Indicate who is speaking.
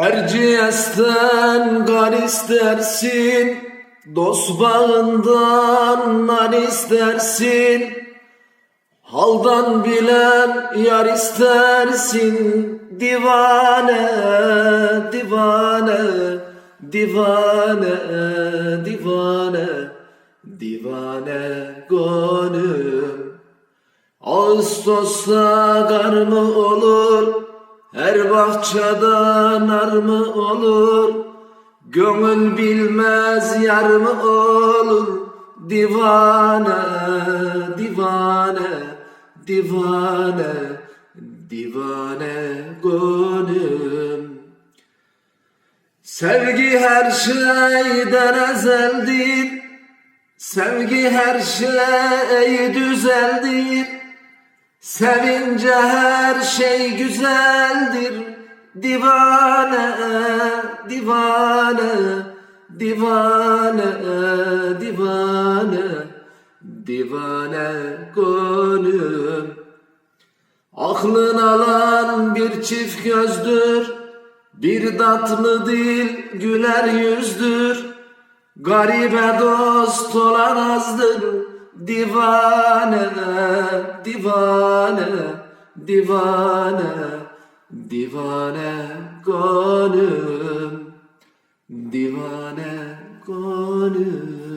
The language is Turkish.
Speaker 1: Erciyes'ten gar istersin, dost bağından nar istersin. Haldan bilen yar istersin, divane, divane, divane, divane, divane gönlüm. Ağustos'ta kar mı olur, her bahçede nar mı olur? Gönül bilmez yar mı olur? Divane, divane, divane, divane gönlüm. Sevgi her şeyden ezeldir, sevgi her şey düzeldir. Sevince her şey güzeldir. Divane divane divane divane. Divane gönlüm. Aklın alan bir çift gözdür. Bir tatlı dil güler yüzdür. Garibe dost olan azdır divane divane divane divane gönlüm. Divane gönlüm